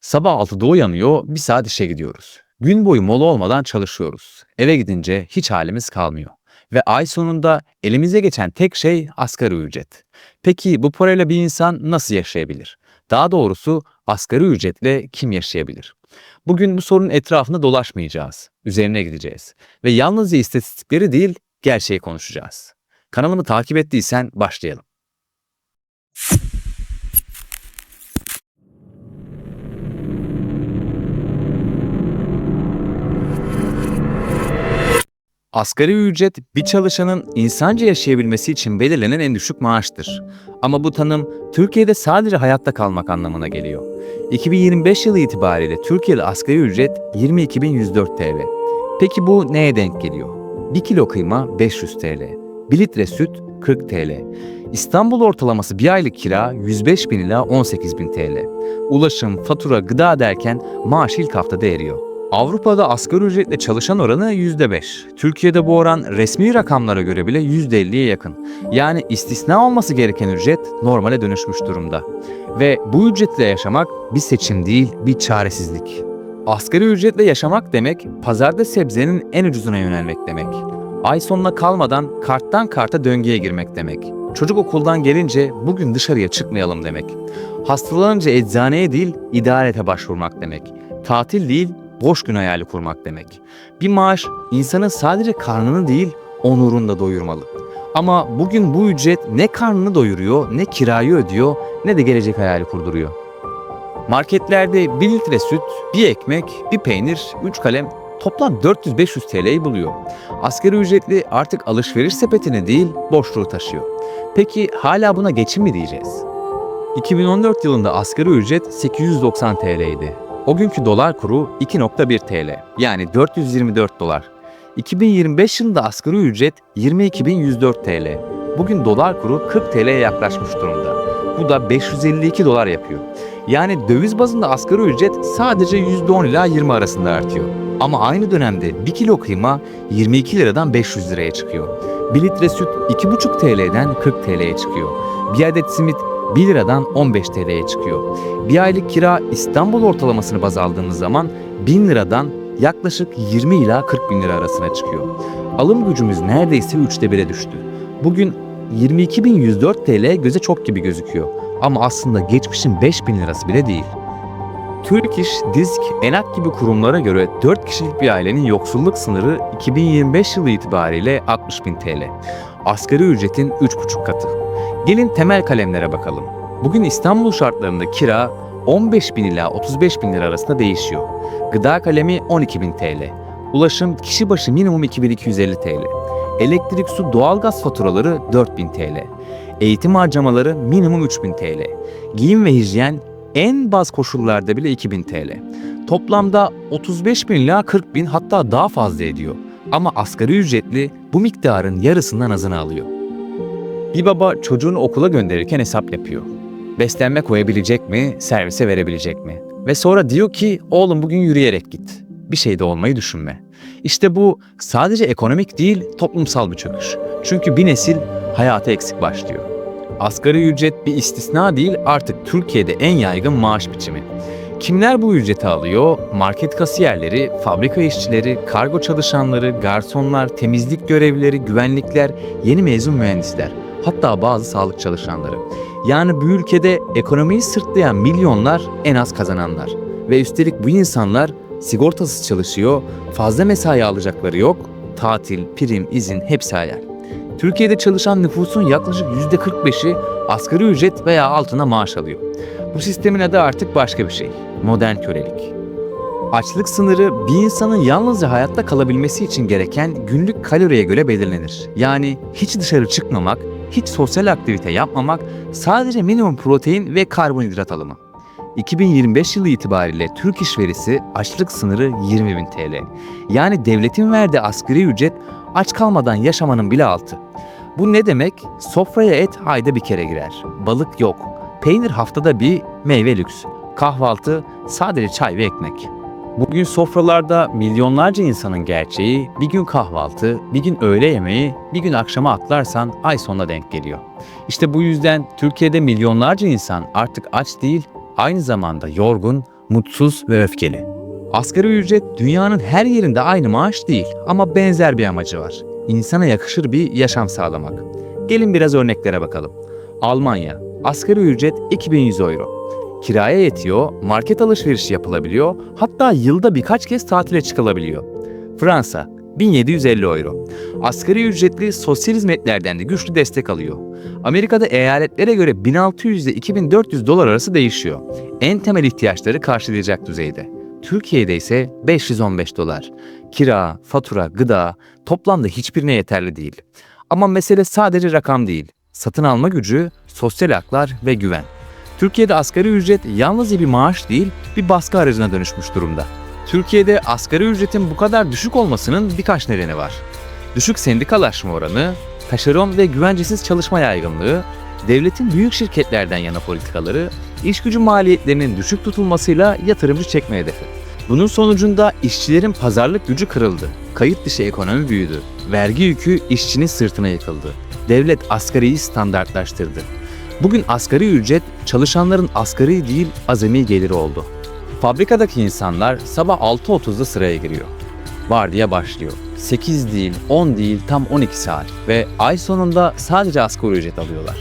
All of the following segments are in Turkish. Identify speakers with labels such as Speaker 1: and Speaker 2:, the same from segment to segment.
Speaker 1: Sabah 6'da uyanıyor, bir saat işe gidiyoruz. Gün boyu mola olmadan çalışıyoruz. Eve gidince hiç halimiz kalmıyor. Ve ay sonunda elimize geçen tek şey asgari ücret. Peki bu parayla bir insan nasıl yaşayabilir? Daha doğrusu asgari ücretle kim yaşayabilir? Bugün bu sorunun etrafında dolaşmayacağız. Üzerine gideceğiz. Ve yalnızca istatistikleri değil, gerçeği konuşacağız. Kanalımı takip ettiysen başlayalım. Asgari ücret bir çalışanın insanca yaşayabilmesi için belirlenen en düşük maaştır. Ama bu tanım Türkiye'de sadece hayatta kalmak anlamına geliyor. 2025 yılı itibariyle Türkiye'de asgari ücret 22.104 TL. Peki bu neye denk geliyor? 1 kilo kıyma 500 TL, 1 litre süt 40 TL. İstanbul ortalaması bir aylık kira 105 bin ila 18 bin TL. Ulaşım, fatura, gıda derken maaş ilk haftada eriyor. Avrupa'da asgari ücretle çalışan oranı %5. Türkiye'de bu oran resmi rakamlara göre bile %50'ye yakın. Yani istisna olması gereken ücret normale dönüşmüş durumda. Ve bu ücretle yaşamak bir seçim değil, bir çaresizlik. Asgari ücretle yaşamak demek, pazarda sebzenin en ucuzuna yönelmek demek. Ay sonuna kalmadan karttan karta döngüye girmek demek. Çocuk okuldan gelince bugün dışarıya çıkmayalım demek. Hastalanınca eczaneye değil, idarete başvurmak demek. Tatil değil, boş gün hayali kurmak demek. Bir maaş insanın sadece karnını değil onurunu da doyurmalı. Ama bugün bu ücret ne karnını doyuruyor, ne kirayı ödüyor, ne de gelecek hayali kurduruyor. Marketlerde 1 litre süt, bir ekmek, bir peynir, 3 kalem toplam 400-500 TL'yi buluyor. Asgari ücretli artık alışveriş sepetine değil boşluğu taşıyor. Peki hala buna geçim mi diyeceğiz? 2014 yılında asgari ücret 890 TL'ydi. O günkü dolar kuru 2.1 TL yani 424 dolar. 2025 yılında asgari ücret 22.104 TL. Bugün dolar kuru 40 TL'ye yaklaşmış durumda. Bu da 552 dolar yapıyor. Yani döviz bazında asgari ücret sadece %10 ila 20 arasında artıyor. Ama aynı dönemde 1 kilo kıyma 22 liradan 500 liraya çıkıyor. 1 litre süt 2,5 TL'den 40 TL'ye çıkıyor. Bir adet simit 1 liradan 15 TL'ye çıkıyor. Bir aylık kira İstanbul ortalamasını baz aldığımız zaman 1000 liradan yaklaşık 20 ila 40 bin lira arasına çıkıyor. Alım gücümüz neredeyse 3'te 1'e düştü. Bugün 22.104 TL göze çok gibi gözüküyor. Ama aslında geçmişin 5000 lirası bile değil. Türk İş, Disk, Enak gibi kurumlara göre 4 kişilik bir ailenin yoksulluk sınırı 2025 yılı itibariyle 60.000 TL. Asgari ücretin 3,5 katı. Gelin temel kalemlere bakalım. Bugün İstanbul şartlarında kira 15 bin ila 35 bin lira arasında değişiyor. Gıda kalemi 12 bin TL. Ulaşım kişi başı minimum 2250 TL. Elektrik, su, doğalgaz faturaları 4000 TL. Eğitim harcamaları minimum 3000 TL. Giyim ve hijyen en baz koşullarda bile 2000 TL. Toplamda 35 bin ila 40 bin hatta daha fazla ediyor. Ama asgari ücretli bu miktarın yarısından azını alıyor. Bir baba çocuğunu okula gönderirken hesap yapıyor. Beslenme koyabilecek mi, servise verebilecek mi? Ve sonra diyor ki oğlum bugün yürüyerek git. Bir şey de olmayı düşünme. İşte bu sadece ekonomik değil toplumsal bir çöküş. Çünkü bir nesil hayata eksik başlıyor. Asgari ücret bir istisna değil artık Türkiye'de en yaygın maaş biçimi. Kimler bu ücreti alıyor? Market kasiyerleri, fabrika işçileri, kargo çalışanları, garsonlar, temizlik görevlileri, güvenlikler, yeni mezun mühendisler, hatta bazı sağlık çalışanları. Yani bu ülkede ekonomiyi sırtlayan milyonlar en az kazananlar. Ve üstelik bu insanlar sigortasız çalışıyor, fazla mesai alacakları yok, tatil, prim, izin hepsi hayal. Türkiye'de çalışan nüfusun yaklaşık %45'i asgari ücret veya altına maaş alıyor. Bu sistemin adı artık başka bir şey. Modern kölelik. Açlık sınırı bir insanın yalnızca hayatta kalabilmesi için gereken günlük kaloriye göre belirlenir. Yani hiç dışarı çıkmamak, hiç sosyal aktivite yapmamak, sadece minimum protein ve karbonhidrat alımı. 2025 yılı itibariyle Türk İş verisi açlık sınırı 20.000 TL. Yani devletin verdiği asgari ücret aç kalmadan yaşamanın bile altı. Bu ne demek? Sofraya et ayda bir kere girer. Balık yok. Peynir haftada bir, meyve lüks. Kahvaltı sadece çay ve ekmek. Bugün sofralarda milyonlarca insanın gerçeği bir gün kahvaltı, bir gün öğle yemeği, bir gün akşama atlarsan ay sonuna denk geliyor. İşte bu yüzden Türkiye'de milyonlarca insan artık aç değil, aynı zamanda yorgun, mutsuz ve öfkeli. Asgari ücret dünyanın her yerinde aynı maaş değil ama benzer bir amacı var. İnsana yakışır bir yaşam sağlamak. Gelin biraz örneklere bakalım. Almanya, asgari ücret 2100 euro. Kiraya yetiyor, market alışverişi yapılabiliyor, hatta yılda birkaç kez tatile çıkılabiliyor. Fransa, 1750 euro. Asgari ücretli sosyal hizmetlerden de güçlü destek alıyor. Amerika'da eyaletlere göre 1600 ile 2400 dolar arası değişiyor. En temel ihtiyaçları karşılayacak düzeyde. Türkiye'de ise 515 dolar. Kira, fatura, gıda toplamda hiçbirine yeterli değil. Ama mesele sadece rakam değil. Satın alma gücü, sosyal haklar ve güven. Türkiye'de asgari ücret yalnızca bir maaş değil, bir baskı aracına dönüşmüş durumda. Türkiye'de asgari ücretin bu kadar düşük olmasının birkaç nedeni var. Düşük sendikalaşma oranı, taşeron ve güvencesiz çalışma yaygınlığı, devletin büyük şirketlerden yana politikaları, iş gücü maliyetlerinin düşük tutulmasıyla yatırımcı çekme hedefi. Bunun sonucunda işçilerin pazarlık gücü kırıldı. Kayıt dışı ekonomi büyüdü. Vergi yükü işçinin sırtına yıkıldı. Devlet asgariyi standartlaştırdı. Bugün asgari ücret çalışanların asgari değil azami geliri oldu. Fabrikadaki insanlar sabah 6.30'da sıraya giriyor. Vardiya başlıyor. 8 değil, 10 değil, tam 12 saat ve ay sonunda sadece asgari ücret alıyorlar.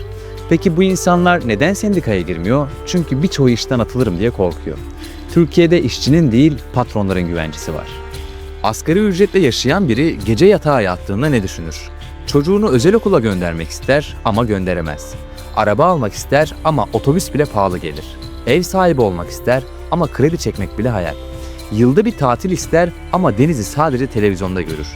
Speaker 1: Peki bu insanlar neden sendikaya girmiyor? Çünkü birçoğu işten atılırım diye korkuyor. Türkiye'de işçinin değil, patronların güvencesi var. Asgari ücretle yaşayan biri gece yatağa yattığında ne düşünür? Çocuğunu özel okula göndermek ister ama gönderemez. Araba almak ister ama otobüs bile pahalı gelir. Ev sahibi olmak ister ama kredi çekmek bile hayal. Yılda bir tatil ister ama denizi sadece televizyonda görür.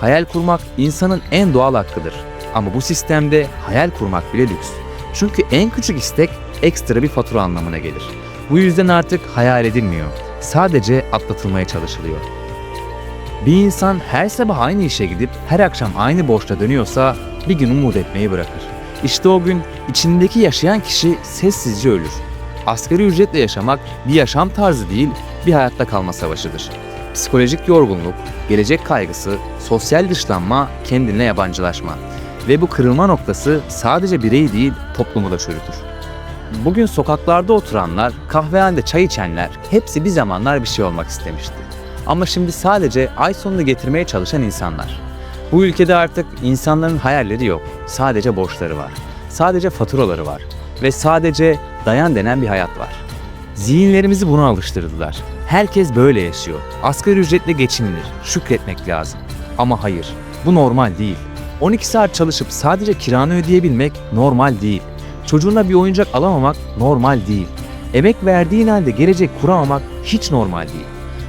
Speaker 1: Hayal kurmak insanın en doğal hakkıdır. Ama bu sistemde hayal kurmak bile lüks. Çünkü en küçük istek ekstra bir fatura anlamına gelir. Bu yüzden artık hayal edilmiyor. Sadece atlatılmaya çalışılıyor. Bir insan her sabah aynı işe gidip her akşam aynı borçla dönüyorsa bir gün umut etmeyi bırakır. İşte o gün içindeki yaşayan kişi sessizce ölür. Asgari ücretle yaşamak bir yaşam tarzı değil, bir hayatta kalma savaşıdır. Psikolojik yorgunluk, gelecek kaygısı, sosyal dışlanma, kendine yabancılaşma. Ve bu kırılma noktası sadece bireyi değil, toplumu da çürütür. Bugün sokaklarda oturanlar, kahvehanede çay içenler hepsi bir zamanlar bir şey olmak istemişti. Ama şimdi sadece ay sonunu getirmeye çalışan insanlar. Bu ülkede artık insanların hayalleri yok. Sadece borçları var. Sadece faturaları var. Ve sadece dayan denen bir hayat var. Zihinlerimizi buna alıştırdılar. Herkes böyle yaşıyor. Asgari ücretle geçinilir. Şükretmek lazım. Ama hayır, bu normal değil. 12 saat çalışıp sadece kiranı ödeyebilmek normal değil. Çocuğuna bir oyuncak alamamak normal değil. Emek verdiğin halde gelecek kuramamak hiç normal değil.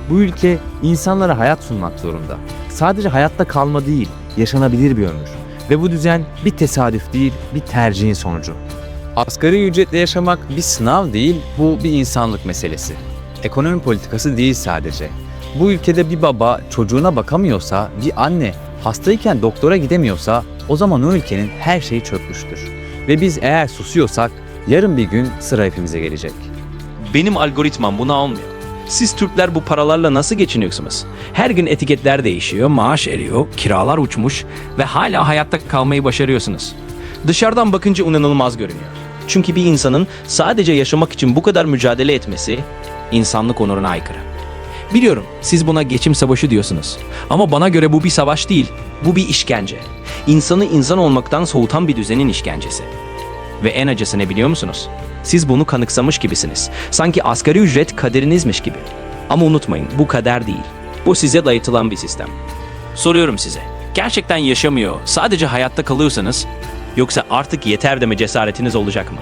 Speaker 1: Bu ülke insanlara hayat sunmak zorunda. Sadece hayatta kalma değil, yaşanabilir bir ömür. Ve bu düzen bir tesadüf değil, bir tercihin sonucu. Asgari ücretle yaşamak bir sınav değil, bu bir insanlık meselesi. Ekonomi politikası değil sadece. Bu ülkede bir baba çocuğuna bakamıyorsa, bir anne hastayken doktora gidemiyorsa o zaman o ülkenin her şeyi çökmüştür. Ve biz eğer susuyorsak yarın bir gün sıra hepimize gelecek.
Speaker 2: Benim algoritmam buna almıyor. Siz Türkler bu paralarla nasıl geçiniyorsunuz? Her gün etiketler değişiyor, maaş eriyor, kiralar uçmuş ve hala hayatta kalmayı başarıyorsunuz. Dışarıdan bakınca inanılmaz görünüyor. Çünkü bir insanın sadece yaşamak için bu kadar mücadele etmesi insanlık onuruna aykırı. Biliyorum siz buna geçim savaşı diyorsunuz. Ama bana göre bu bir savaş değil, bu bir işkence. İnsanı insan olmaktan soğutan bir düzenin işkencesi. Ve en acısı ne biliyor musunuz? Siz bunu kanıksamış gibisiniz. Sanki asgari ücret kaderinizmiş gibi. Ama unutmayın bu kader değil. Bu size dayatılan bir sistem. Soruyorum size. Gerçekten yaşamıyor, sadece hayatta kalıyorsanız yoksa artık yeter deme cesaretiniz olacak mı?